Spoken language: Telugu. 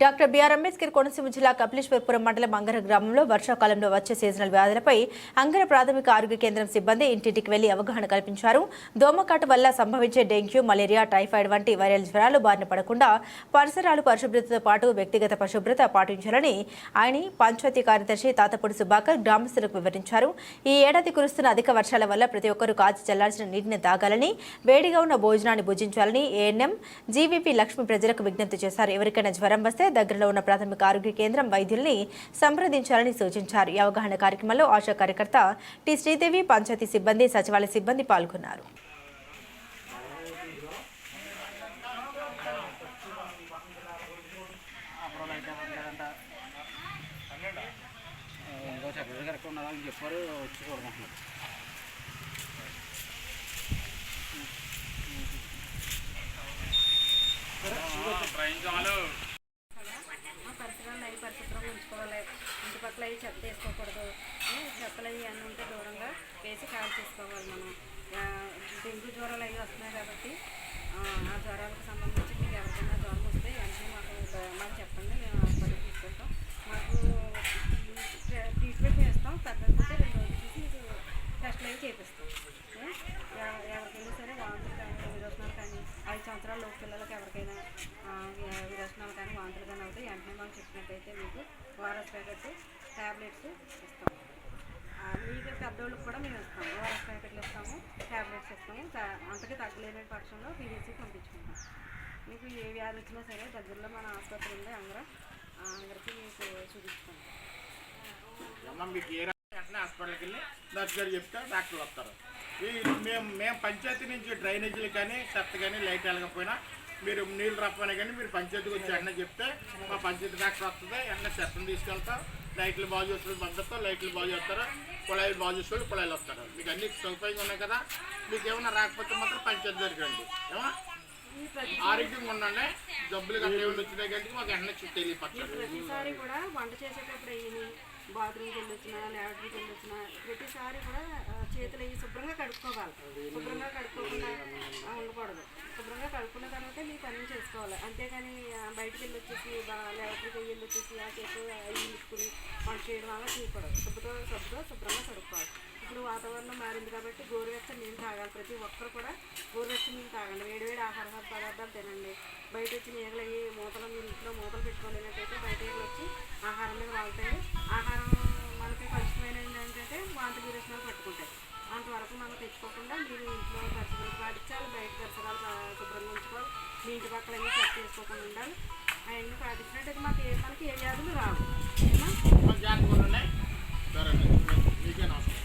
డాక్టర్ బిఆర్ అంబేద్కర్ కోనసీమ జిల్లా కపిలేశ్వరపురం మండలం అంగర గ్రామంలో వర్షాకాలంలో వచ్చే సీజనల్ వ్యాధులపై అంగర ప్రాథమిక ఆరోగ్య కేంద్రం సిబ్బంది ఇంటింటికి వెళ్ళి అవగాహన కల్పించారు. దోమకాటు వల్ల సంభవించే డెంగ్యూ మలేరియా టైఫాయిడ్ వంటి వైరల్ జ్వరాలు బారిన పడకుండా పరిసరాలు పరిశుభ్రతతో పాటు వ్యక్తిగత పరిశుభ్రత పాటించాలని ఆయన పంచాయతీ కార్యదర్శి తాతపూడి సుబాకర్ గ్రామస్తులకు వివరించారు. ఈ ఏడాది కురుస్తున్న అధిక వర్షాల వల్ల ప్రతి ఒక్కరూ కాచి చల్లాల్సిన నీటిని తాగాలని వేడిగా ఉన్న భోజనాన్ని భుజించాలని ఏఎన్ఎం జీవీపీ లక్ష్మి ప్రజలకు విజ్ఞప్తి చేశారు. ఎవరికైనా జ్వరం వస్తే దగ్గరలో ఉన్న ప్రాథమిక ఆరోగ్య కేంద్రం వైద్యుల్ని సంప్రదించాలని సూచించారు. ఈ అవగాహన కార్యక్రమంలో ఆశా కార్యకర్త టి శ్రీదేవి పంచాయతీ సిబ్బంది సచివాలయ సిబ్బంది పాల్గొన్నారు. చెప్పారు వచ్చి చూడమంటున్నారు మా పరిసరాలు అవి పరిశుభ్రంగా ఉంచుకోవాలి ఇంటి పక్కల అవి చెత్త వేసుకోకూడదు. చెత్తలు అవి అన్నీ ఉంటే దూరంగా వేసి కాల్ చేసుకోవాలి మనం. డెంగ్యూ జ్వరాలు అవి వస్తున్నాయి కాబట్టి ఆ, జ్వరాలకు సంబంధించి మీకు ఎవరికైనా జ్వరం వస్తే వెంటనే మాకు మాకు చెప్పండి మేము హాస్పిటల్కి తీసుకుంటాం. మాకు ట్రీట్మెంట్ చేస్తాం తగ్గకపోతే రెండు రోజులు చూసి మీకు టెస్ట్లు అవి చేపిస్తాం. ఎవరికైనా సరే వాంతులు కానీ విరోచనాలు కానీ ఐదు సంవత్సరాల లోపు పిల్లలకి ఎవరికైనా విరోచనాలు కానీ వాంతులు కానీ అవుతాయి వెంటనే మనం చెప్పినట్టయితే మీకు ఓఆర్ఎస్ ప్యాకెట్స్ ట్యాబ్లెట్స్ ఇస్తాము. మీకు పెద్దోళ్ళకి కూడా మేము ఇస్తాం ఓఆర్ఎస్ ప్యాకెట్లు ఇస్తాము ట్యాబ్లెట్స్ ఇస్తాము. త- తగ్గలేని పక్షంలో పీవీసీ పంపించుకుంటాం. మీకు ఏ వ్యాధి వచ్చినా సరే దగ్గరలో మన ఆసుపత్రి ఉంది అందరూ అందరికీ మీకు చూపిస్తాం. మీకు ఏ వెంటనే హాస్పిటల్కి వెళ్ళి దగ్గర గారు చెప్తే డాక్టర్లు వస్తారు. ఈ మేము మేము పంచాయతీ నుంచి డ్రైనేజీలు కానీ చెత్త కానీ లైట్ వెళ్ళకపోయినా మీరు నీళ్ళు రప్పని కానీ మీరు పంచాయతీకి వచ్చి అన్న చెప్తే మా పంచాయతీ డాక్టర్ వస్తుంది అన్న చెత్తను తీసుకెళ్తాం లైట్లు బాగు చేస్తారు పంపిస్తాం లైట్లు బాగు చేస్తారు కుళాయిలు బాగు చేసేవాళ్ళు కుళాయిలు వస్తారు. మీకు అన్ని సౌకర్యంగా ఉన్నాయి కదా మీకు ఏమైనా రాకపోతే మాత్రం పంచాయతీ జరగండి ఏమా? ఆరోగ్యంగా ఉండండి. జబ్బులు గట్రా ఏమైనా వచ్చినాయి కానీ మాకు వెంటనే చుట్టూ ప్రతిసారి కూడా వంట చేసేటప్పుడు అయ్యి బాత్రూమ్కి వెళ్ళొచ్చినా ల్యాబరేటరీకి ప్రతిసారి కూడా చేతులు అవి శుభ్రంగా కడుక్కోవాలి శుభ్రంగా కడుక్కోకుండా ఉండకూడదు. శుభ్రంగా తర్వాత మీ పనులు చేసుకోవాలి. అంతేగాని బయటికి వెళ్ళి వచ్చేసి లేకపోతే వెళ్ళి వచ్చేసి ఆ చేతులు అవి ఇచ్చుకుని వంట చేయడం వల్ల చేయకూడదు. శుభ్రతో శుభ్రతో శుభ్రంగా కడుక్కోవాలి ఇప్పుడు వాతావరణం మారింది కాబట్టి గోరువెచ్చని నీళ్ళు తాగాలి. ప్రతి ఒక్కరు కూడా గోరువెచ్చని నీళ్ళు తాగండి. వేడివేడి ఆహార పదార్థాలు తినండి. బయట వచ్చి నీళ్ళు అయ్యి మూతలు మీరు ఇంట్లో మూతలు పెట్టుకోలేనట్టయితే బయట వచ్చి ఆహారం మీద వాళ్తాయి. ఆహారం వాళ్ళు శుభ్రంగా ఉంచుకోవాలి. మీ ఇంటి పక్కల అన్నీ కట్ చేసుకోకుండా ఉండాలి. అవన్నీ పాటించినట్టయితే మాకు ఏ మనకి ఏ వ్యాధులు రావు.